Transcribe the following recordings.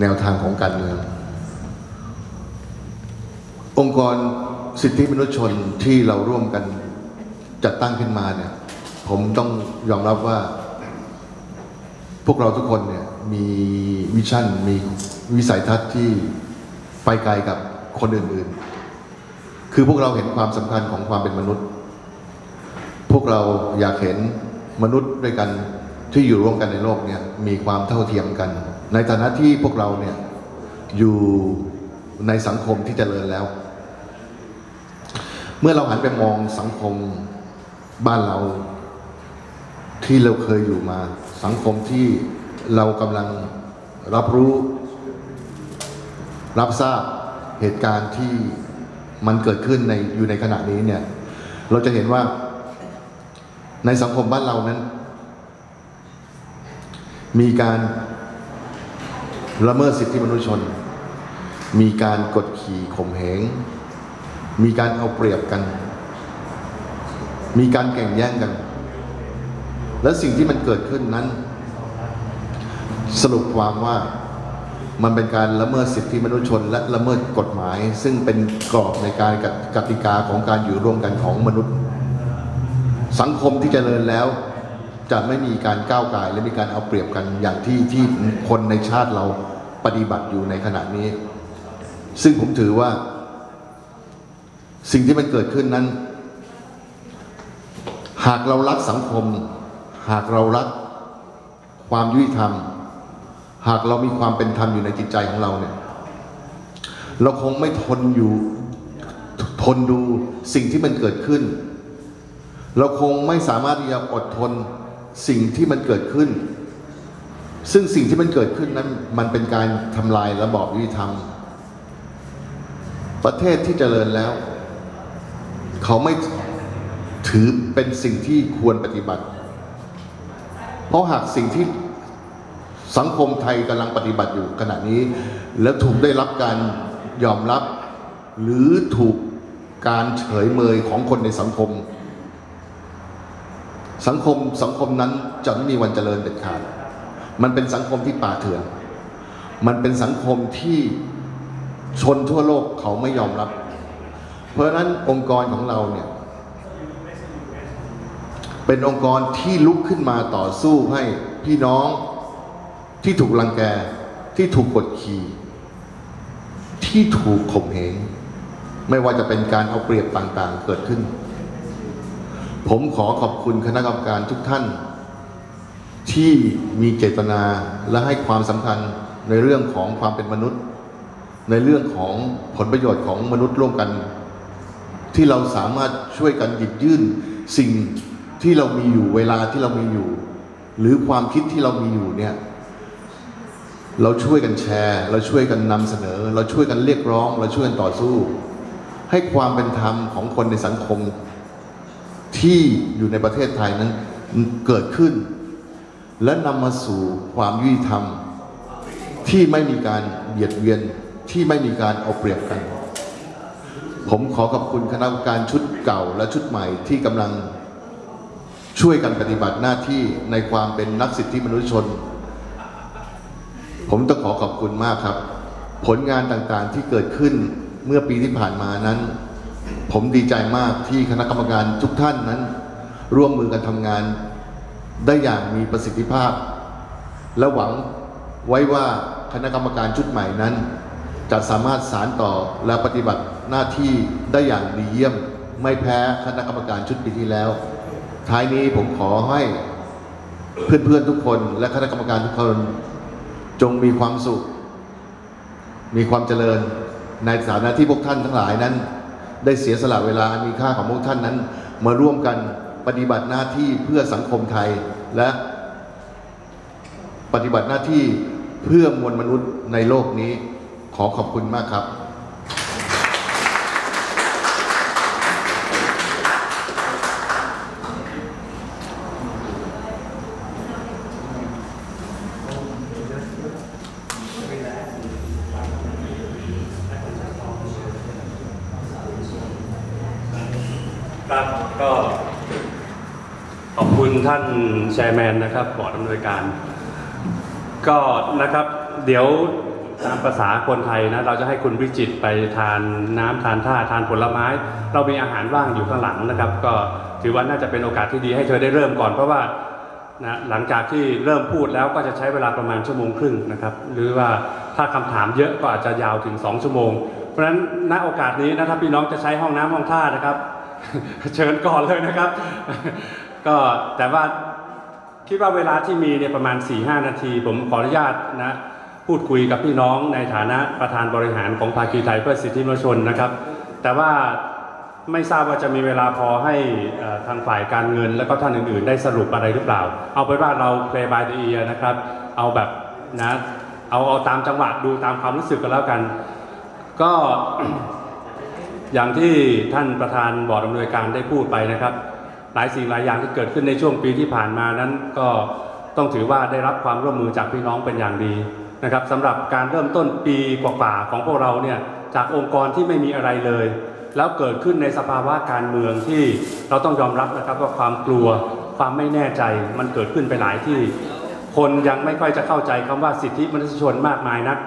แนวทางของการเมือง องค์กรสิทธิมนุษยชนที่เราร่วมกันจัดตั้งขึ้นมาเนี่ย ผมต้องยอมรับว่า พวกเราทุกคนเนี่ยมีวิชั่น มีวิสัยทัศน์ที่ไปไกลกับคนอื่นๆ คือพวกเราเห็นความสำคัญของความเป็นมนุษย์ พวกเราอยากเห็นมนุษย์ด้วยกันที่อยู่ร่วมกันในโลกเนี่ยมีความเท่าเทียมกัน ในฐานะที่พวกเราเนี่ยอยู่ในสังคมที่เจริญแล้ว เมื่อเราหันไปมองสังคมบ้านเราที่เราเคยอยู่มา สังคมที่เรากำลังรับรู้ รับทราบเหตุการณ์ที่มันเกิดขึ้นในอยู่ในขณะนี้เนี่ย เราจะเห็นว่าในสังคมบ้านเรานั้น มีการ ละเมิดสิทธิมนุษยชน มีการกดขี่ข่มเหง มีการเอาเปรียบกัน มีการแข่งแย่งกัน และสิ่งที่มันเกิดขึ้นนั้น สรุปความว่ามันเป็นการละเมิดสิทธิมนุษยชน และละเมิดกฎหมาย ซึ่งเป็นกรอบในการกติกาของการอยู่ร่วมกันของมนุษย์ สังคมที่เจริญแล้ว จะไม่มีการก้าวไก่และมีการเอาเปรียบกันอย่างที่ที่คนในชาติเราปฏิบัติอยู่ในขณะนี้ ซึ่งผมถือว่า สิ่งที่มันเกิดขึ้นนั้น หากเรารักสังคม หากเรารักความยุติธรรม หากเรามีความเป็นธรรมอยู่ในจิตใจของเราเนี่ย เราคงไม่ทนอยู่ทนดูสิ่งที่มันเกิดขึ้น เราคงไม่สามารถที่จะอดทน สิ่งที่มันเกิดขึ้น ซึ่งสิ่งที่มันเกิดขึ้นนั้น มันเป็นการทำลายระบอบยุติธรรม ประเทศที่เจริญแล้ว เขาไม่ถือเป็นสิ่งที่ควรปฏิบัติ เพราะหากสิ่งที่สังคมไทยกำลังปฏิบัติอยู่ขณะนี้ แล้วถูกได้รับการยอมรับ หรือถูกการเฉยเมยของคนในสังคม สังคมสังคมนั้นจะไม่มีวันเจริญเด็ดขาด มันเป็นสังคมที่ป่าเถื่อนมันเป็นสังคมที่ชนทั่วโลกเขาไม่ยอมรับ เพราะนั้นองค์กรของเราเนี่ย เป็นองค์กรที่ลุกขึ้นมาต่อสู้ให้พี่น้องที่ถูกลังแกที่ถูกกดขี่ที่ถูกข่มเหงไม่ว่าจะเป็นการเอาเปรียบต่างๆเกิดขึ้น ผมขอขอบคุณคณะกรรมการทุกท่าน ที่มีเจตนาและให้ความสำคัญในเรื่องของความเป็นมนุษย์ ในเรื่องของผลประโยชน์ของมนุษย์ร่วมกัน ที่เราสามารถช่วยกันหยิบยื่นสิ่งที่เรามีอยู่เวลาที่เรามีอยู่ หรือความคิดที่เรามีอยู่เนี่ยเราช่วยกันแชร์ เราช่วยกันนำเสนอ เราช่วยกันเรียกร้อง เราช่วยกันต่อสู้ ให้ความเป็นธรรมของคนในสังคม ที่อยู่ในประเทศไทยนั้นเกิดขึ้น และนำมาสู่ความยุติธรรม ที่ไม่มีการเบียดเบียนที่ไม่มีการเอาเปรียบกัน ผมขอขอบคุณคณะกรรมการชุดเก่าและชุดใหม่ที่กำลังช่วยกันปฏิบัติหน้าที่ในความเป็นนักสิทธิมนุษยชน ผมต้องขอขอบคุณมากครับ ผลงานต่างๆที่เกิดขึ้นเมื่อปีที่ผ่านมานั้น ผมดีใจมากที่คณะกรรมการทุกท่านนั้น ร่วมมือกันทำงาน ได้อย่างมีประสิทธิภาพ และหวังไว้ว่าคณะกรรมการชุดใหม่นั้น จะสามารถสารต่อและปฏิบัติหน้าที่ได้อย่างดีเยี่ยม ไม่แพ้คณะกรรมการชุดปีที่แล้ว ท้ายนี้ผมขอให้เพื่อนๆทุกคนและคณะกรรมการทุกคน จงมีความสุข มีความเจริญในฐานะที่พวกท่านทั้งหลายนั้น ได้เสียสละเวลาอันมีค่าของพวกท่านนั้น มาร่วมกันปฏิบัติหน้าที่เพื่อสังคมไทยและปฏิบัติหน้าที่เพื่อมวลมนุษย์ในโลกนี้ขอขอบคุณมากครับ ครับก็ขอบคุณท่านแชร์แมนนะครับบอร์ดอำนวยการ ก็นะครับเดี๋ยวตามภาษาคนไทยนะเราจะให้คุณวิจิตไปทานน้ำทานท่าทานผลไม้ เรามีอาหารว่างอยู่ข้างหลังนะครับ ก็ถือว่าน่าจะเป็นโอกาสที่ดีให้เธอได้เริ่มก่อนเพราะว่านะหลังจากที่เริ่มพูดแล้วก็จะใช้เวลาประมาณชั่วโมงครึ่งนะครับ หรือว่าถ้าคำถามเยอะก็อาจจะยาวถึง 2 ชั่วโมง เพราะฉะนั้นณโอกาสนี้นะถ้าพี่น้องจะใช้ห้องน้ำห้องท่านะครับ เชิญก่อนเลยนะครับ ก็แต่ว่าคิดว่าเวลาที่มีเนี่ยประมาณ 4-5 นาที ผมขออนุญาตนะพูดคุยกับพี่น้องในฐานะประธานบริหารของภาคีไทยเพื่อสิทธิมนุษยชนนะครับ แต่ว่าไม่ทราบว่าจะมีเวลาพอให้ทางฝ่ายการเงิน แล้วก็ท่านอื่น ๆ ได้สรุปอะไรหรือเปล่า เอาเป็นว่าเรา play by the ear นะครับ เอาแบบนะเอาเอาตามจังหวะดูตามความรู้สึกกันแล้วกัน ก็ อย่างที่ท่านประธานบอร์ดอำนวยการได้พูดไปนะครับ หลายสิ่งหลายอย่างที่เกิดขึ้นในช่วงปีที่ผ่านมานั้น ก็ต้องถือว่าได้รับความร่วมมือจากพี่น้องเป็นอย่างดีนะครับสำหรับการเริ่มต้นปีกว่าๆของพวกเราเนี่ยจากองค์กรที่ไม่มีอะไรเลย แล้วเกิดขึ้นในสภาวะการเมืองที่เราต้องยอมรับนะครับว่าความกลัวความไม่แน่ใจมันเกิดขึ้นไปหลายที่ คนยังไม่ค่อยจะเข้าใจคำว่าสิทธิมนุษยชนมากมายนัก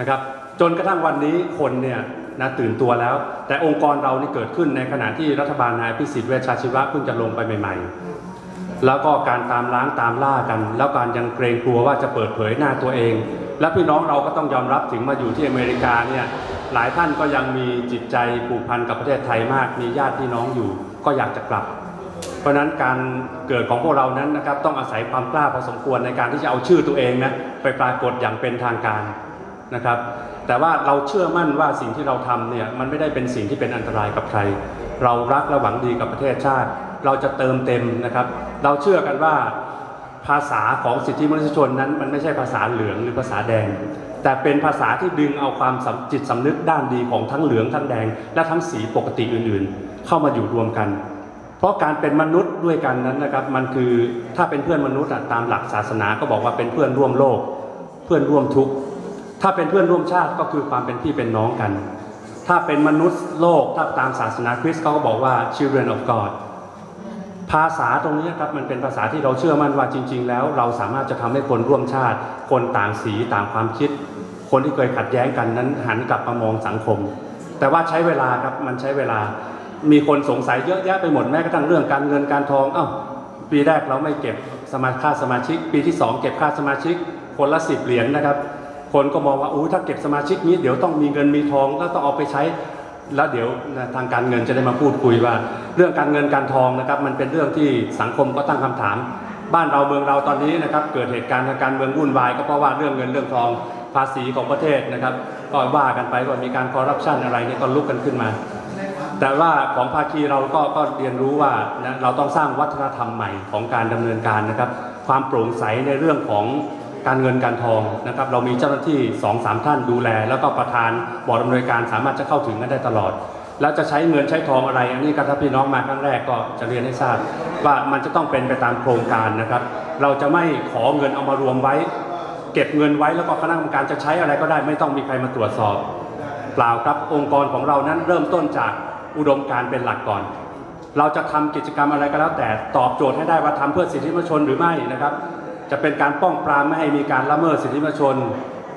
นะครับ จนกระทั่งวันนี้คนเนี่ย นะตื่นตัวแล้ว แต่องค์กรเรานี่เกิดขึ้นในขณะที่รัฐบาลนายพิสิทธิ์เวชชาชีวะเพิ่งจะลงไปใหม่ๆ แล้วก็การตามล้างตามล่ากัน แล้วการยังเกรงกลัวว่าจะเปิดเผยหน้าตัวเอง และพี่น้องเราก็ต้องยอมรับถึงมาอยู่ที่อเมริกาเนี่ยหลายท่านก็ยังมีจิตใจผูกพันกับประเทศไทยมาก มีญาติพี่น้องอยู่ ก็อยากจะกลับ เพราะฉะนั้นการเกิดของพวกเรานั้นนะครับต้องอาศัยความกล้าพอสมควรในการที่จะเอาชื่อตัวเองนะไปปรากฏอย่างเป็นทางการนะครับ แต่ว่าเราเชื่อมั่นว่าสิ่งที่เราทำเนี่ยมันไม่ได้เป็นสิ่งที่เป็นอันตรายกับใคร เรารักและหวังดีกับประเทศชาติ เราจะเติมเต็มนะครับ เราเชื่อกันว่าภาษาของสิทธิมนุษยชนนั้น มันไม่ใช่ภาษาเหลืองหรือภาษาแดง แต่เป็นภาษาที่ดึงเอาความจิตสำนึกด้านดีของทั้งเหลืองทั้งแดง และทั้งสีปกติอื่นๆ เข้ามาอยู่รวมกัน เพราะการเป็นมนุษย์ด้วยกันนั้นนะครับมันคือถ้าเป็นเพื่อนมนุษย์อะตามหลักศาสนาก็บอกว่าเป็นเพื่อนร่วมโลก เพื่อนร่วมทุกข์ ถ้าเป็นเพื่อนร่วมชาติก็คือความเป็นพี่เป็นน้องกัน ถ้าเป็นมนุษย์โลกถ้าตามศาสนาคริสต์เขาก็บอกว่า children of God ภาษาตรงนี้ครับมันเป็นภาษาที่เราเชื่อมั่นว่าจริง ๆ แล้ว เราสามารถจะทำให้คนร่วมชาติ คนต่างสีต่างความคิด คนที่เคยขัดแย้งกันนั้นหันกลับมามองสังคม แต่ว่าใช้เวลาครับมันใช้เวลา มีคนสงสัยเยอะแยะไปหมดแม้กระทั่งเรื่องการเงินการทอง เอ้าปีแรกเราไม่เก็บสมาค่าสมาชิก ปีที่สองเก็บค่าสมาชิกคนละสิบเหรียญนะครับ คนก็มองว่าอู้ถ้าเก็บสมาชิกนี้ เดี๋ยวต้องมีเงินมีทองแล้วต้องเอาไปใช้ แล้วเดี๋ยวทางการเงินจะได้มาพูดคุยว่า เรื่องการเงินการทองนะครับ มันเป็นเรื่องที่สังคมก็ตั้งคำถาม บ้านเราเมืองเราตอนนี้นะครับเกิดเหตุการณ์ทางการเมืองวุ่นวายก็เพราะว่าเรื่องเงินเรื่องทองภาษีของประเทศนะครับก็ว่ากันไปว่ามีการคอร์รัปชันอะไรเนี่ยก็ลุกกันขึ้นมา แต่ว่าของภาคีเราก็ก็เรียนรู้ว่านะเราต้องสร้างวัฒนธรรมใหม่ของการดำเนินการนะครับ ความโปร่งใสในเรื่องของ การเงินการทองนะครับเรามีเจ้าหน้าที่2อสามท่านดูแล แล้วก็ประธานบอร์ดอำนวยการสามารถจะเข้าถึงกันได้ตลอด แล้วจะใช้เงินใช้ทองอะไร อันนี้ก็ถ้าพี่น้องมาครั้งแรกก็จะเรียนให้ทราบ ว่ามันจะต้องเป็นไปตามโครงการนะครับ เราจะไม่ขอเงินเอามารวมไว้ เก็บเงินไว้แล้วก็คณะกรรมการจะใช้อะไรก็ได้ไม่ต้องมีใครมาตรวจสอบ เปล่าครับองค์กรของเรานั้นเริ่มต้นจากอุดมการณ์เป็นหลักก่อนเราจะทำกิจกรรมอะไรก็แล้วแต่ตอบโจทย์ให้ได้ว่าทำเพื่อสิทธิมนุษยชนหรือไม่นะครับ จะเป็นการป้องปรามไม่ให้มีการละเมิดสิทธิมนุษยชน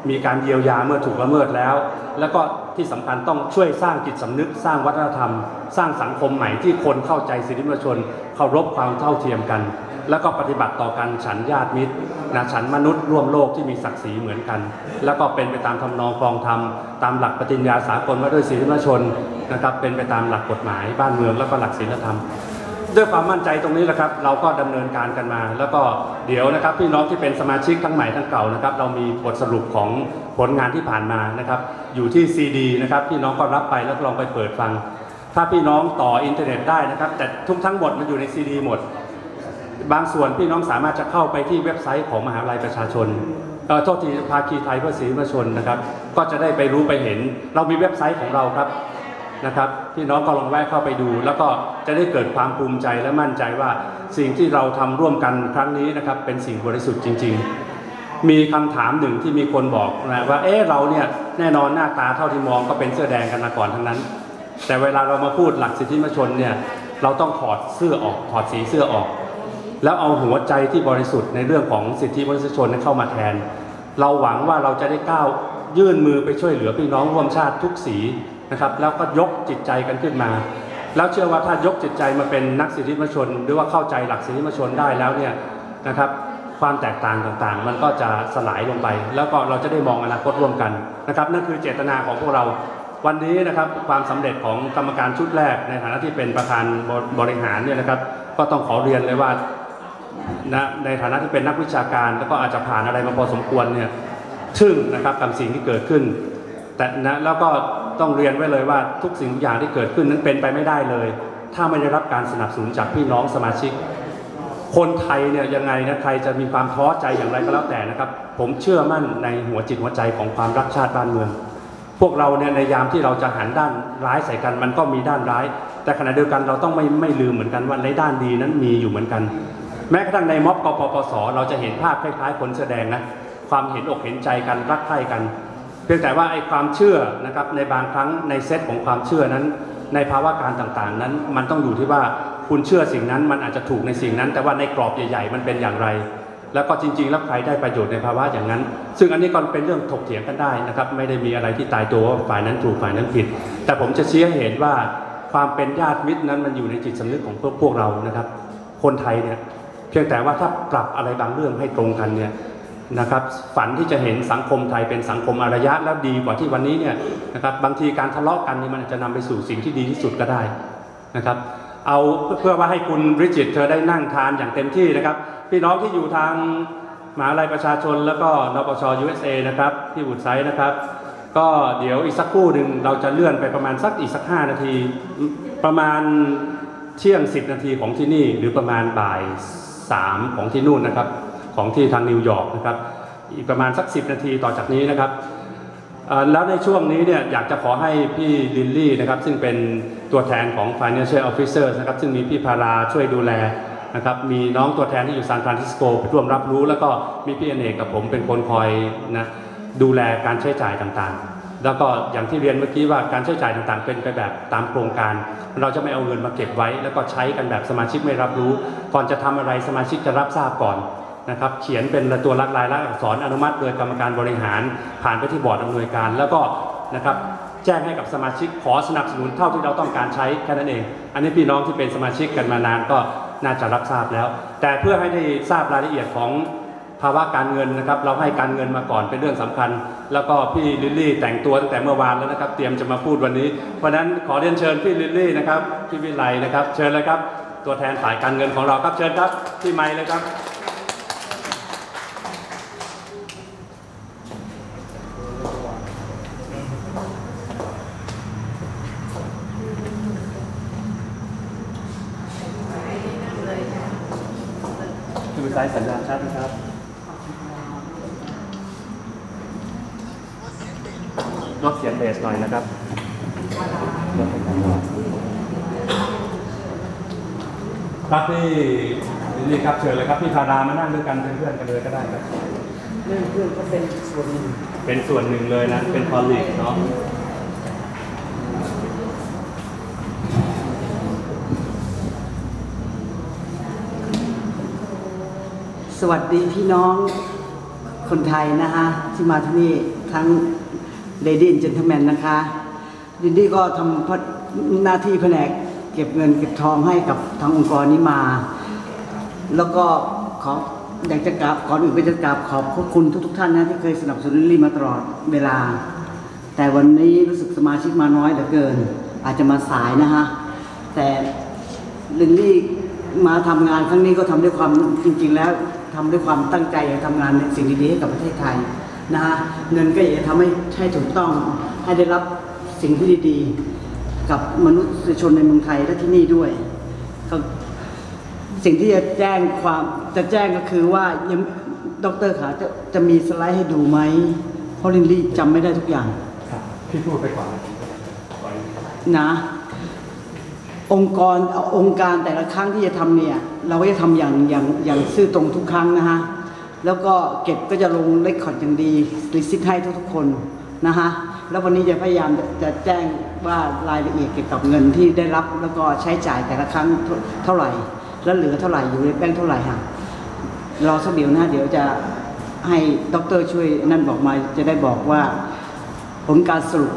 มีการเยียวยาเมื่อถูกละเมิดแล้ว แล้วก็ที่สำคัญต้องช่วยสร้างจิตสำนึก สร้างวัฒนธรรม สร้างสังคมใหม่ที่คนเข้าใจสิทธิมนุษยชนเคารพความเท่าเทียมกัน แล้วก็ปฏิบัติต่อกันฉันญาติมิตรนะฉันมนุษย์ร่วมโลกที่มีศักดิ์ศรีเหมือนกัน แล้วก็เป็นไปตามทำนองครองธรรมตามหลักปฏิญญาสากลว่าด้วยสิทธิมนุษยชนนะครับเป็นไปตามหลักกฎหมายบ้านเมืองแล้วก็หลักศีลธรรม ด้วยความมั่นใจตรงนี้แหละครับ เราก็ดำเนินการกันมา แล้วก็เดี๋ยวนะครับพี่น้องที่เป็นสมาชิกทั้งใหม่ทั้งเก่านะครับ เรามีบทสรุปของผลงานที่ผ่านมานะครับ อยู่ที่ซีดีนะครับพี่น้องก็รับไปแล้วลองไปเปิดฟัง ถ้าพี่น้องต่ออินเทอร์เน็ตได้นะครับ แต่ทุกทั้งหมดมันอยู่ในซีดีหมด บางส่วนพี่น้องสามารถจะเข้าไปที่เว็บไซต์ของมหาวิทยาลัยประชาชนเออโทษทีภาคีไทยเพื่อศรีมชนนะครับ ก็จะได้ไปรู้ไปเห็น เรามีเว็บไซต์ของเราครับ นะครับพี่น้องก็ลองแวะเข้าไปดู แล้วก็จะได้เกิดความภูมิใจและมั่นใจว่าสิ่งที่เราทำร่วมกันครั้งนี้นะครับเป็นสิ่งบริสุทธิ์จริง ๆ มีคำถามหนึ่งที่มีคนบอกนะว่าเอ๊ะเราเนี่ยแน่นอนหน้าตาเท่าที่มองก็เป็นเสื้อแดงกันมาก่อนทั้งนั้น แต่เวลาเรามาพูดหลักสิทธิมนชนเนี่ยเราต้องถอดเสื้อออกถอดสีเสื้อออก แล้วเอาหัวใจที่บริสุทธิ์ในเรื่องของสิทธิมนุษยชนเข้ามาแทน เราหวังว่าเราจะได้ก้าวยื่นมือไปช่วยเหลือพี่น้องร่วมชาติทุกสี นะครับ แล้วก็ยกจิตใจกันขึ้นมา แล้วเชื่อว่าถ้ายกจิตใจมาเป็นนักสิทธิมชน หรือว่าเข้าใจหลักสิทธิมชนได้แล้วเนี่ยนะครับความแตกต่างต่างๆ มันก็จะสลายลงไป แล้วก็เราจะได้มองอนาคตร่วมกันนะครับนั่นคือเจตนาของพวกเราวันนี้นะครับความสำเร็จของกรรมการชุดแรกในฐานะที่เป็นประธานบริหารเนี่ยนะครับ ก็ต้องขอเรียนเลยว่านะในฐานะที่เป็นนักวิชาการ แล้วก็อาจจะผ่านอะไรมาพอสมควรเนี่ยทึ่งนะครับกับสิ่งที่เกิดขึ้น แต่นะแล้วก็ ต้องเรียนไว้เลยว่าทุกสิ่งทุกอย่างที่เกิดขึ้นนั้นเป็นไปไม่ได้เลย ถ้าไม่ได้รับการสนับสนุนจากพี่น้องสมาชิก คนไทยเนี่ยยังไงนะใครจะมีความท้อใจอย่างไรก็แล้วแต่นะครับ ผมเชื่อมั่นในหัวจิตหัวใจของความรักชาติบ้านเมือง พวกเราเนี่ยในยามที่เราจะหันด้านร้ายใส่กันมันก็มีด้านร้าย แต่ขณะเดียวกันเราต้องไม่ไม่ลืมเหมือนกันว่าในด้านดีนั้นมีอยู่เหมือนกัน แม้กระทั่งในม็อบกปปสเราจะเห็นภาพคล้ายๆคนแสดงนะความเห็นอกเห็นใจกันรักใคร่กัน เพียงแต่ว่าไอ้ความเชื่อนะครับในบางครั้งในเซตของความเชื่อนั้น ในภาวะการต่างๆ นั้น มันต้องอยู่ที่ว่าคุณเชื่อสิ่งนั้นมันอาจจะถูกในสิ่งนั้น แต่ว่าในกรอบใหญ่ ๆ มันเป็นอย่างไร แล้วก็จริงๆแล้วใครได้ประโยชน์ในภาวะอย่างนั้น ซึ่งอันนี้ก็เป็นเรื่องถกเถียงกันได้นะครับไม่ได้มีอะไรที่ตายตัวว่าฝ่ายนั้นถูกฝ่ายนั้นผิด แต่ผมจะชี้ให้เห็นว่าความเป็นญาติมิตรนั้นมันอยู่ในจิตสำนึกของพวกพวกเรานะครับ คนไทยเนี่ยเพียงแต่ว่าถ้าปรับอะไรบางเรื่องให้ตรงกันเนี่ย นะครับฝันที่จะเห็นสังคมไทยเป็นสังคมอารยะแล้วดีกว่าที่วันนี้เนี่ยนะครับบางทีการทะเลาะกันนี่มันจะนำไปสู่สิ่งที่ดีที่สุดก็ได้นะครับเอาเพื่อว่าให้คุณบริจิตเธอได้นั่งทานอย่างเต็มที่นะครับพี่น้องที่อยู่ทางมหาลัยประชาชนแล้วก็นปช USA นะครับที่บุตรไซต์นะครับ ก็เดี๋ยวอีกสักครู่หนึ่งเราจะเลื่อนไปประมาณสักอีกสัก 5 นาที ประมาณเที่ยง 10 นาทีของที่นี่หรือประมาณบ่าย 3 ของที่นู่นนะครับ ของที่ทางนิวยอร์กนะครับอีกประมาณสัก 10 นาทีต่อจากนี้นะครับแล้วในช่วงนี้เนี่ยอยากจะขอให้พี่ลินลี่นะครับซึ่งเป็นตัวแทนของ Financial Officer นะครับซึ่งมีพี่พาราช่วยดูแลนะครับมีน้องตัวแทนที่อยู่ซานฟรานซิสโกร่วมรับรู้ แล้วก็มีพี่อเนกกับผมเป็นคนคอยนะดูแลการใช้จ่ายต่างๆ แล้วก็อย่างที่เรียนเมื่อกี้ว่าการใช้จ่ายต่างๆ เป็นไปแบบตามโครงการ เราจะไม่เอาเงินมาเก็บไว้ แล้วก็ใช้กันแบบสมาชิกไม่รับรู้ ก่อนจะทำอะไรสมาชิกจะรับทราบก่อน นะครับเขียนเป็นตัวลักลายลักษณ์อักษรอนุมัติโดยกรรมการบริหารผ่านไปที่บอร์ดอำนวยการ แล้วก็นะครับแจ้งให้กับสมาชิกขอสนับสนุนเท่าที่เราต้องการใช้แค่นั้นเอง อันนี้พี่น้องที่เป็นสมาชิกกันมานานก็น่าจะรับทราบแล้ว แต่เพื่อให้ได้ทราบรายละเอียดของภาวะการเงินนะครับ เราให้การเงินมาก่อนเป็นเรื่องสำคัญ แล้วก็พี่ลิลลี่แต่งตัวตั้งแต่เมื่อวานแล้วนะครับ เตรียมจะมาพูดวันนี้ เพราะฉะนั้นขอเรียนเชิญพี่ลิลลี่นะครับพี่วิไลนะครับ เชิญเลยครับ ตัวแทนฝ่ายการเงินของเราครับเชิญครับที่ไมค์เลยครับ ดูสายสัญญาณชัดนะครับลดเสียงเบสหน่อยนะครับครับพี่ลิลลี่ครับเชิญเลยครับพี่พารามานั่งด้วยกันเป็นเพื่อนกันเลยก็ได้ครับเรื่องเพื่อนก็เป็นส่วนหนึ่งเป็นส่วนหนึ่งเลยนะ เป็นคอลลีกเนาะ วัสดีพี่น้องคนไทยนะคะที่มาที่นี่ทั้งเลดี้เจนทแมนนะคะดินดี้ก็ทำหน้าที่แผนกเก็บเงินเก็บทองให้กับทางองค์กรนี้มา แล้วก็ขออยากจะกราบขออื่นไปจะกราบขอบพระคุณทุก ๆ ท่านนะที่เคยสนับสนุนลิลลี่มาตลอดเวลา แต่วันนี้รู้สึกสมาชิกมาน้อยเหลือเกิน อาจจะมาสายนะคะแต่ลิลลี่มาทำงานครั้งนี้ก็ทำด้วยความจริง ๆ แล้ว ทำด้วยความตั้งใจอยากทำงานในสิ่งดีๆให้กับประเทศไทยนะคะเงินก็อยากจะทำให้ให้ถูกต้องให้ได้รับสิ่งที่ดีๆ กับมนุษยชนในเมืองไทยและที่นี่ด้วยก็สิ่งที่จะแจ้งความจะแจ้งก็คือว่ายังดรขาจะจะมีสไลด์ให้ดูไหมเพราะลินลี่จำไม่ได้ทุกอย่าง ครับพี่พูดไปก่อนนะ องค์กรองค์การแต่ละครั้งที่จะทำเนี่ยเราก็จะทำอย่างอย่างอย่างซื่อตรงทุกครั้งนะฮะแล้วก็เก็บก็จะลงเลคคอร์ดอย่างดีรีซิทให้ทุกๆคนนะฮะแล้ววันนี้จะพยายามจะแจ้งว่ารายละเอียดเกี่ยวกับเงินที่ได้รับแล้วก็ใช้จ่ายแต่ละครั้งเท่าไหร่ แล้วเหลือเท่าไหร่อยู่ในแบงค์เท่าไหร่ฮะรอสักเดี๋ยวนะเดี๋ยวจะให้ด็อกเตอร์ช่วยนั่นบอกมาจะได้บอกว่าผลการสรุป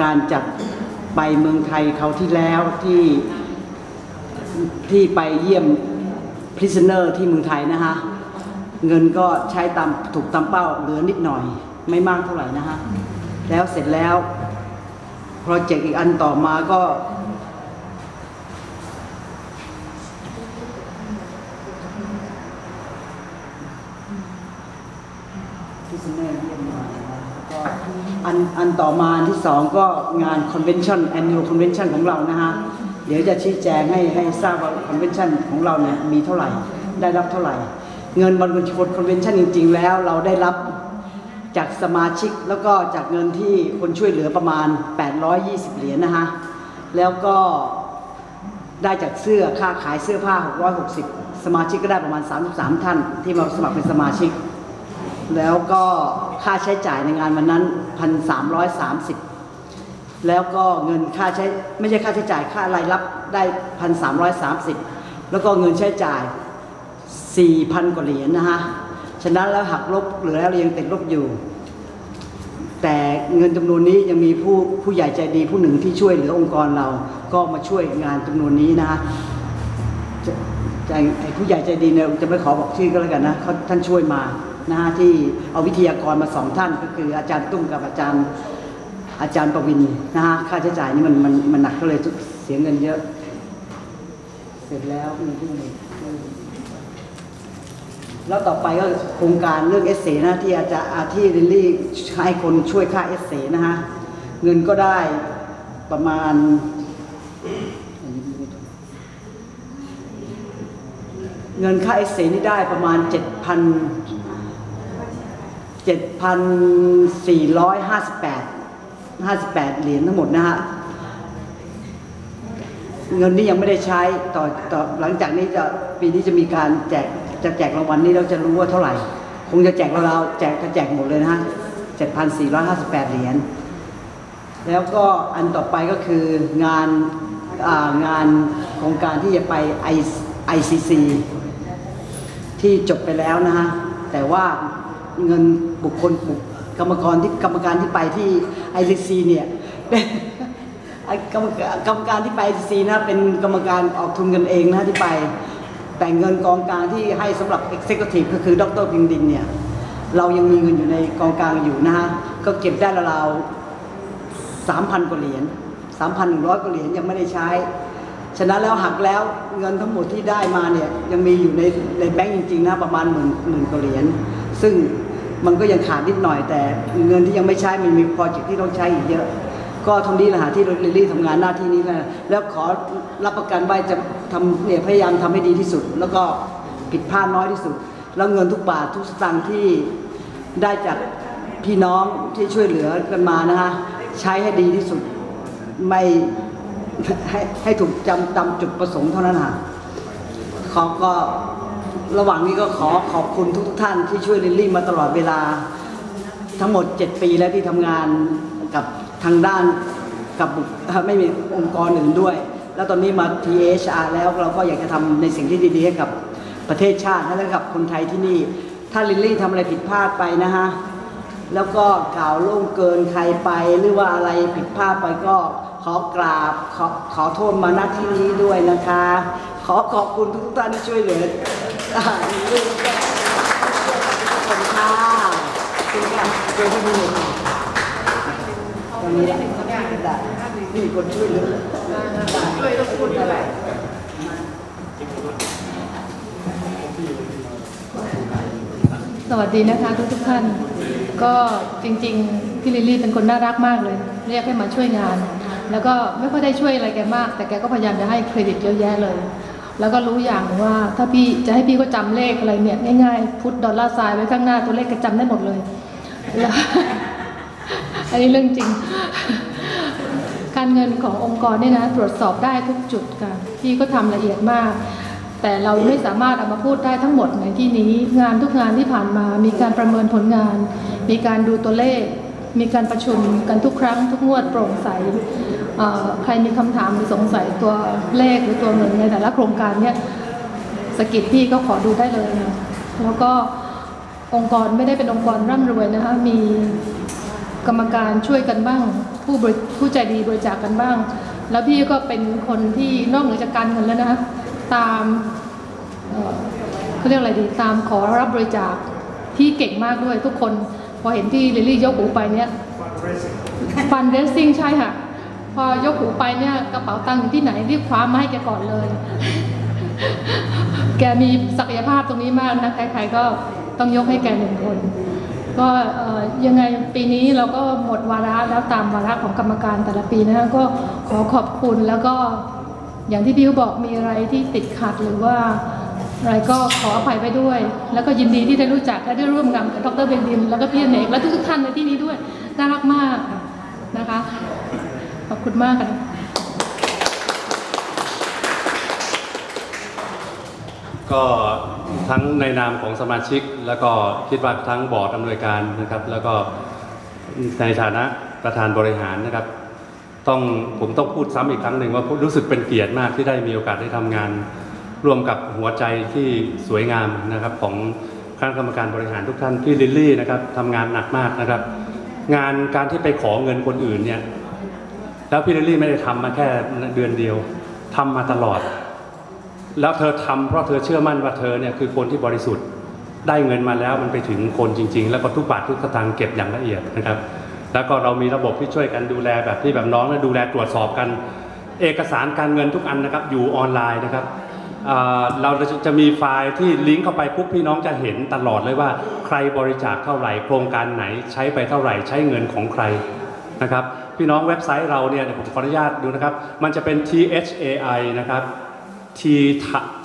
การจัด ไปเมืองไทยเขาที่แล้วที่ที่ไปเยี่ยม prisoner ที่เมืองไทยนะคะเงินก็ใช้ตามถูกตามเป้าเหลือนิดหน่อยไม่มากเท่าไหร่นะคะแล้วเสร็จแล้วโปรเจกต์อีกอันต่อมาก็ที่ อันอันต่อมาอันที่สองก็งาน convention annual convention ของเรานะฮะเดี๋ยวจะชี้แจงให้ให้ทราบว่า convention ของเราเนี่ยมีเท่าไหร่ได้รับเท่าไหร่ เงินบริษัท convention จริง ๆ แล้วเราได้รับจากสมาชิกแล้วก็จากเงินที่คนช่วยเหลือประมาณ 820 เหรียญนะฮะแล้วก็ได้จากเสื้อค่าขายเสื้อผ้า 660 สมาชิกก็ได้ประมาณ 33 ท่าน ที่มาสมัครเป็นสมาชิก แล้วก็ค่าใช้จ่ายในงานวันนั้น 1,330 แล้วก็เงินค่าใช้ไม่ใช่ค่าใช้จ่ายค่ารายรับได้ 1,330 แล้วก็เงินใช้จ่าย 4,000 กว่าเหรียญนะฮะ ฉะนั้นแล้วหักลบเหลือแล้วเรายังติดลบอยู่ แต่เงินจำนวนนี้ยังมีผู้ผู้ใหญ่ใจดีผู้หนึ่งที่ช่วยเหลือองค์กรเรา ก็มาช่วยงานจำนวนนี้นะฮะจะจะไอ้ผู้ใหญ่ใจดีเนี่ยจะไม่ขอบอกชื่อก็แล้วกันนะเขาท่านช่วยมา นะฮะที่เอาวิทยากรมาสองท่านก็คืออาจารย์ตุ้มกับอาจารย์อาจารย์ประวินนะฮะค่าใช้จ่ายนี่มันมันมันหนักก็เลยเสียเงินเยอะ เสร็จแล้วมีที่ไหนแล้วต่อไปก็โครงการเรื่องเอสเซนะที่อาจารย์อาที่ลิลลี่ให้คนช่วยค่าเอสเซนะฮะเงินก็ได้ประมาณเงินค่าเอเซนี่ได้ประมาณ 7,000 7,458 58 เหรียญทั้งหมดนะฮะ เงินนี้ยังไม่ได้ใช้ต่อต่อหลังจากนี้จะปีนี้จะมีการแจกจะแจกรางวัลนี้เราจะรู้ว่าเท่าไหร่ คงจะแจกเราๆแจกจะแจกหมดเลยนะฮะ 7,458 เหรียญ แล้วก็อันต่อไปก็คืองานอ่างานโครงการที่จะไป ICC ที่จบไปแล้วนะฮะ แต่ว่า เงินบุคคลบุคกรรมกรที่กรรมการที่ไปที่ ICC เนี่ยเป็นไอกรรมการรมการที่ไป ICC นะเป็นกรรมการออกทุนกันเองนะที่ไป แต่เงินกองกลางที่ให้สำหรับ Executive ก็คือดรพิงดินเนี่ยเรายังมีเงินอยู่ในกองกลางอยู่นะฮะก็เก็บได้ราวๆสามพันกว่าเหรียญสามพันหนึ่งร้อยกว่าเหรียญยังไม่ได้ใช้ฉะนั้นแล้วหักแล้วเงินทั้งหมดที่ได้มาเนี่ยยังมีอยู่ในในแบงก์จริงๆนะประมาณหมื่นหมื่นกว่าเหรียญซึ่ง มันก็ยังขาดนิดหน่อยแต่เงินที่ยังไม่ใช้มันมีโปรเจกต์ที่ต้องใช้อีกเยอะ ก็ตรงนี้แหละฮะที่ลิลลี่ทำงานหน้าที่นี้นะแล้วขอรับประกันว่าจะทำเนี่ยพยายามทำให้ดีที่สุด แล้วก็ผิดพลาดน้อยที่สุด แล้วเงินทุกบาททุกสตางค์ที่ได้จากพี่น้องที่ช่วยเหลือกันมานะฮะใช้ให้ดีที่สุดไม่ให้ให้ถูกจำตามจุดประสงค์เท่านั้นค่ะขอก็ ระหว่างนี้ก็ขอขอบคุณทุกท่านที่ช่วยลิลลี่มาตลอดเวลาทั้งหมด 7 ปีแล้วที่ทำงานกับทางด้านกับบุคไม่มีองค์กรอื่นด้วย แล้วตอนนี้มา THR แล้วเราก็อยากจะทำในสิ่งที่ดีๆให้กับประเทศชาติและกับคนไทยที่นี่ ถ้าลิลลี่ทำอะไรผิดพลาดไปนะฮะแล้วก็กล่าวล่วงเกินใครไปหรือว่าอะไรผิดพลาดไปก็ขอกราบขอขอโทษมาณที่นี้ด้วยนะคะ ขอขอบคุณทุกท่านที่ช่วยเหลือ ลูกขอบคุณค่ะคุณค่ะเจอที่นี่เลยตอนนี้ได้นี่คนช่วยเหลือช่วยต้องพูดอะไรสวัสดีนะคะทุกทุกท่าน ก็จริงๆ พี่ลิลลี่เป็นคนน่ารักมากเลย เรียกให้มาช่วยงาน แล้วก็ไม่ค่อยได้ช่วยอะไรแกมาก แต่แกก็พยายามจะให้เครดิตเยอะแยะเลย แล้วก็รู้อย่างว่า ถ้าพี่จะให้พี่ก็จำเลขอะไรเนี่ยง่ายๆพุทดอลลาร์ไซน์ไว้ข้างหน้าตัวเลขแกจำได้หมดเลยแล้วอันนี้เรื่องจริง การเงินขององค์กรเนี่ยนะตรวจสอบได้ทุกจุดค่ะพี่ก็ทำละเอียดมาก แต่เราไม่สามารถเอามาพูดได้ทั้งหมดในที่นี้ งานทุกงานที่ผ่านมา มีการประเมินผลงาน มีการดูตัวเลข มีการประชุมกันทุกครั้งทุกงวดโปร่งใส ใครมีคำถามหรือสงสัยตัวเลขหรือตัวเงินในแต่ละโครงการเนี่ยสกิดพี่ก็ขอดูได้เลยนะแล้วก็องค์กรไม่ได้เป็นองค์กรร่ำรวยนะคะมีกรรมการช่วยกันบ้าง ผู้บริผู้ใจดีบริจาคกันบ้าง แล้วพี่ก็เป็นคนที่นอกเหนือจากการเงินแล้วนะคะตามเอ่อเขาเรียกอะไรดีตามขอรับบริจาคที่เก่งมากด้วยทุกคน พอเห็นที่ลิลลี่ยกหูไปเนี่ยฟันเรสซิ่งใช่ค่ะ พอยกหูไปเนี่ยกระเป๋าตังค์อยู่ที่ไหนรีบคว้ามาให้แกก่อนเลย แกมีศักยภาพตรงนี้มากนะใครๆก็ต้องยกให้แกหนึ่งคน ก็ยังไงปีนี้เราก็หมดวาระแล้วตามวาระของกรรมการแต่ละปีนะคะก็ขอขอบคุณแล้วก็อย่างที่บิวบอกมีอะไรที่ติดขัดหรือว่าอะไรก็ขออภัยไปด้วย แล้วก็ยินดีที่ได้รู้จักและได้ร่วมงานกับดรเบนดินแล้วก็พี่อเนกและทุกท่านในที่นี้ด้วยน่ารักมากนะคะ ขอบคุณมากค่ะก็ทั้งในนามของสมาชิก แล้วก็คิดว่าทั้งบอร์ดอำนวยการนะครับ แล้วก็ในฐานะประธานบริหารนะครับ ต้องผมต้องพูดซ้ำอีกครั้งหนึ่งว่ารู้สึกเป็นเกียรติมากที่ได้มีโอกาสได้ทำงาน ร่วมกับหัวใจที่สวยงามนะครับของคณะกรรมการบริหารทุกท่านพี่ลิลลี่นะครับทำงานหนักมากนะครับ งานการที่ไปขอเงินคนอื่นเนี่ย แล้วพี่ลิลลี่ไม่ได้ทำมาแค่เดือนเดียวทำมาตลอด แล้วเธอทำเพราะเธอเชื่อมั่นว่าเธอเนี่ยคือคนที่บริสุทธิ์ได้เงินมาแล้วมันไปถึงคนจริง ๆ แล้วก็ทุกบาททุกสตางค์เก็บอย่างละเอียดนะครับ แล้วก็เรามีระบบที่ช่วยกันดูแลแบบที่แบบน้องและดูแลตรวจสอบกัน เอกสารการเงินทุกอันนะครับอยู่ออนไลน์นะครับเราจะจะมีไฟล์ที่ลิงก์เข้าไปปุ๊บพี่น้องจะเห็นตลอดเลยว่า ใครบริจาคเท่าไหร่โครงการไหนใช้ไปเท่าไหร่ใช้เงินของใคร นะครับพี่น้องเว็บไซต์เราเนี่ยเดี๋ยวผมขออนุญาตดูนะครับมันจะเป็น THAI นะครับ T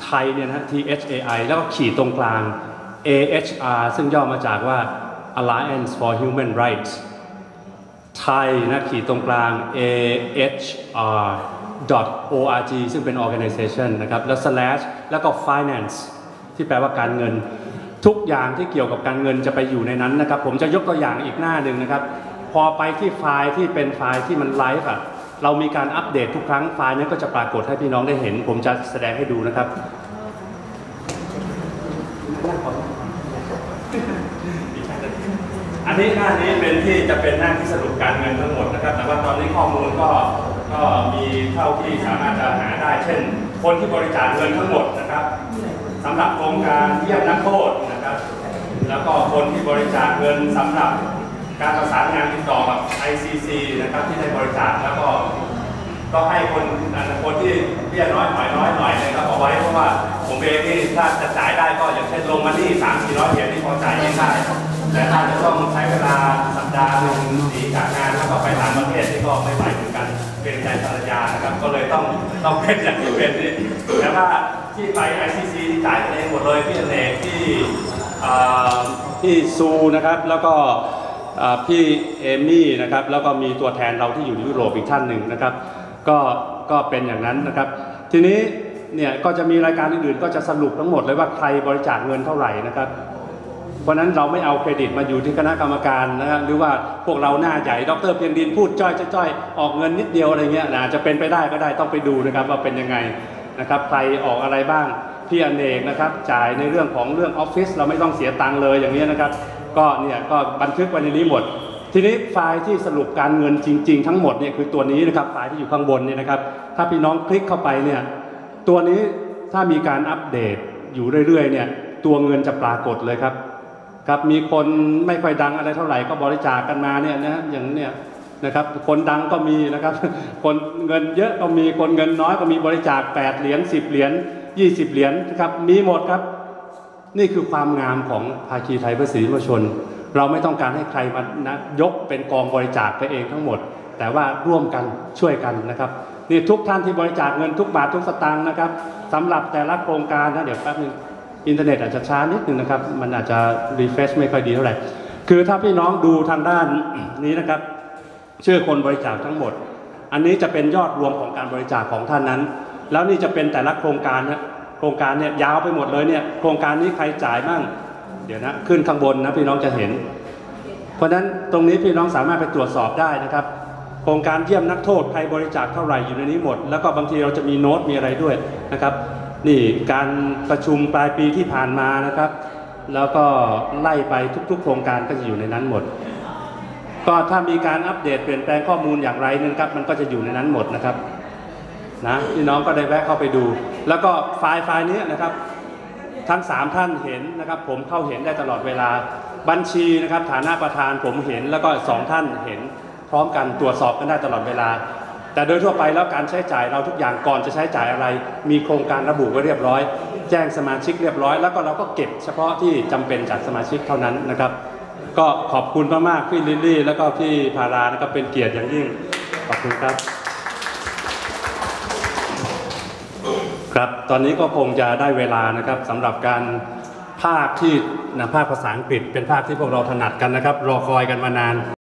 ไทยเนี่ยนะ THAI แล้วก็ขีดตรงกลาง AHR ซึ่งย่อมาจากว่า Alliance for Human Rights ไทยนะขีดตรงกลาง AHR org ซึ่งเป็น organization นะครับแล้ว slash แล้วก็ finance ที่แปลว่าการเงิน ทุกอย่างที่เกี่ยวกับการเงินจะไปอยู่ในนั้นนะครับ ผมจะยกตัวอย่างอีกหน้าหนึ่งนะครับ พอไปที่ไฟล์ที่เป็นไฟล์ที่มันไลฟ์อะเรามีการอัปเดตทุกครั้งไฟล์นั้นก็จะปรากฏให้พี่น้องได้เห็น ผมจะแสดงให้ดูนะครับอันนี้หน้านี้เป็นที่จะเป็นหน้าที่สรุปการเงินทั้งหมดนะครับ แต่ว่าตอนนี้ข้อมูลก็ก็มีเท่าที่สามารถจะหาได้ เช่น คนที่บริจาคเงินทั้งหมดนะครับสำหรับโครงการเยี่ยมนักโทษนะครับ แล้วก็คนที่บริจาคเงินสำหรับ การประสานงานติดต่อกับ ICC นะครับที่ได้บริจาคแล้วก็ก็ให้คนคนที่เบี้ยน้อยหน่อยน้อยหน่อยนะครับเอาไว้เพราะว่าผมเองนี่ถ้าจะจ่ายได้ก็อย่างเช่นลงมาที่สามสี่ร้อยเหรียญนี่พอจ่ายเองได้แต่ถ้าจะต้องใช้เวลาสัปดาห์หนึ่งหนีจากงานแล้วก็ไปต่างประเทศนี่ก็ไม่ไหวเหมือนกันเป็นใจภรรยานะครับก็เลยต้องต้องเป็นอย่างที่เป็นนี่แต่ว่าที่ไป ICC ที่จ่ายกันเองหมดเลยพี่อเนกที่อ่าพี่ซูนะครับแล้วก็ พี่เอมี่นะครับแล้วก็มีตัวแทนเราที่อยู่ยุโรปอีกท่านหนึ่งนะครับ ก็ก็เป็นอย่างนั้นนะครับ ทีนี้เนี่ยก็จะมีรายการอื่นๆ ก็จะสรุปทั้งหมดเลยว่าใครบริจาคเงินเท่าไหร่นะครับเพราะนั้นเราไม่เอาเครดิตมาอยู่ที่คณะกรรมการนะครับหรือว่าพวกเราหน้าใหญ่ดรเพียงดินพูดจ้อยจ้อยๆออกเงินนิดเดียวอะไรเงี้ยนะอาจจะเป็นไปได้ก็ได้ต้องไปดูนะครับว่าเป็นยังไงนะครับใครออกอะไรบ้างพี่อเนกนะครับจ่ายในเรื่องของเรื่องออฟฟิศเราไม่ต้องเสียตังค์เลยอย่างนี้ยนะครับ ก็เนี่ยก็บันทึกไว้ในนี้หมด ทีนี้ไฟล์ที่สรุปการเงินจริง ๆ ทั้งหมดเนี่ยคือตัวนี้นะครับไฟล์ที่อยู่ข้างบนเนี่ยนะครับ ถ้าพี่น้องคลิกเข้าไปเนี่ยตัวนี้ถ้ามีการอัปเดตอยู่เรื่อยๆเนี่ยตัวเงินจะปรากฏเลยครับครับมีคนไม่ค่อยดังอะไรเท่าไหร่ก็บริจาคกันมาเนี่ยนะอย่างเนี่ยนะครับคนดังก็มีนะครับ คนเงินเยอะก็มีคนเงินน้อยก็มีบริจาค 8 เหรียญ10 เหรียญ20 เหรียญนะครับมีหมดครับ นี่คือความงามของภาคีไทยเพื่อสิทธิมนุษยชน เราไม่ต้องการให้ใครมานะยกเป็นกองบริจาคไปเองทั้งหมด แต่ว่าร่วมกันช่วยกันนะครับนี่ทุกท่านที่บริจาคเงินทุกบาททุกสตางค์นะครับสำหรับแต่ละโครงการนะเดี๋ยวแป๊บนึงอินเทอร์เน็ตอาจจะช้านิดนึงนะครับ มันอาจจะรีเฟรชไม่ค่อยดีเท่าไหร่คือถ้าพี่น้องดูทางด้านนี้นะครับชื่อคนบริจาคทั้งหมด อันนี้จะเป็นยอดรวมของการบริจาคของท่านนั้น แล้วนี่จะเป็นแต่ละโครงการนะ โครงการเนี่ยยาวไปหมดเลยเนี่ยโครงการนี้ใครจ่ายมั่งเดี๋ยวนะขึ้นข้างบนนะพี่น้องจะเห็น เพราะฉะนั้นตรงนี้พี่น้องสามารถไปตรวจสอบได้นะครับ โครงการเยี่ยมนักโทษใครบริจาคเท่าไหร่อยู่ในนี้หมด แล้วก็บางทีเราจะมีโน้ตมีอะไรด้วยนะครับ นี่การประชุมปลายปีที่ผ่านมานะครับ แล้วก็ไล่ไปทุก ๆ โครงการก็จะอยู่ในนั้นหมด ก็ถ้ามีการอัปเดตเปลี่ยนแปลงข้อมูลอย่างไรนึงครับ มันก็จะอยู่ในนั้นหมดนะครับ นะพี่น้องก็ได้แวะเข้าไปดู แล้วก็ไฟล์ไฟล์นี้นะครับ ทั้งสามท่านเห็นนะครับ ผมเข้าเห็นได้ตลอดเวลาบัญชีนะครับ ฐานะประธานผมเห็นแล้วก็สองท่านเห็นพร้อมกันตรวจสอบกันได้ตลอดเวลา แต่โดยทั่วไปแล้วการใช้จ่ายเราทุกอย่างก่อนจะใช้จ่ายอะไร มีโครงการระบุไว้เรียบร้อย แจ้งสมาชิกเรียบร้อย แล้วก็เราก็เก็บเฉพาะที่จำเป็นจากสมาชิกเท่านั้นนะครับ ก็ขอบคุณมากๆพี่ลิลลี่ แล้วก็พี่พารานะครับเป็นเกียรติอย่างยิ่งขอบคุณครับ ครับตอนนี้ก็คงจะได้เวลานะครับสำหรับการภาคที่นะภาคภาษาอังกฤษเป็นภาคที่พวกเราถนัดกันนะครับ รอคอยกันมานาน